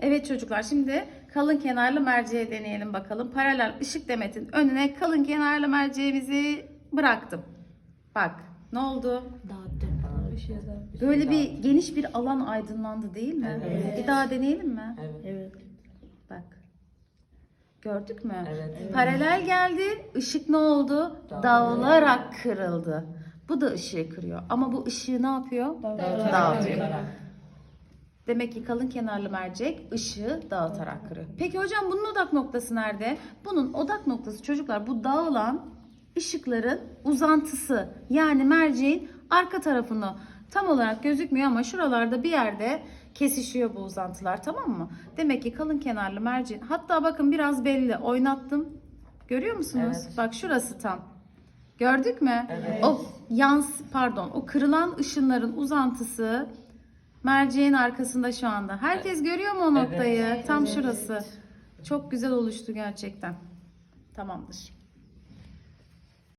Evet çocuklar şimdi kalın kenarlı merceği deneyelim bakalım. Paralel ışık demetin önüne kalın kenarlı merceğimizi bıraktım. Bak ne oldu? Dağıttım. Böyle bir geniş bir alan aydınlandı değil mi? Evet. Bir daha deneyelim mi? Evet. Evet. Bak. Gördük mü? Evet. Paralel geldi. ışık ne oldu? Dağılarak. Dağılarak kırıldı. Bu da ışığı kırıyor. Ama bu ışığı ne yapıyor? Dağıtıyor. Demek ki kalın kenarlı mercek ışığı dağıtarak kırıyor. Peki hocam bunun odak noktası nerede? Bunun odak noktası çocuklar bu dağılan ışıkların uzantısı. Yani merceğin arka tarafını tam olarak gözükmüyor ama şuralarda bir yerde kesişiyor bu uzantılar tamam mı? Demek ki kalın kenarlı merceğin hatta bakın biraz belli oynattım. Görüyor musunuz? Evet. Bak şurası tam. Gördük mü? Evet. O yans pardon o kırılan ışınların uzantısı merceğin arkasında şu anda. Herkes görüyor mu o noktayı? Tam şurası. Çok güzel oluştu gerçekten. Tamamdır.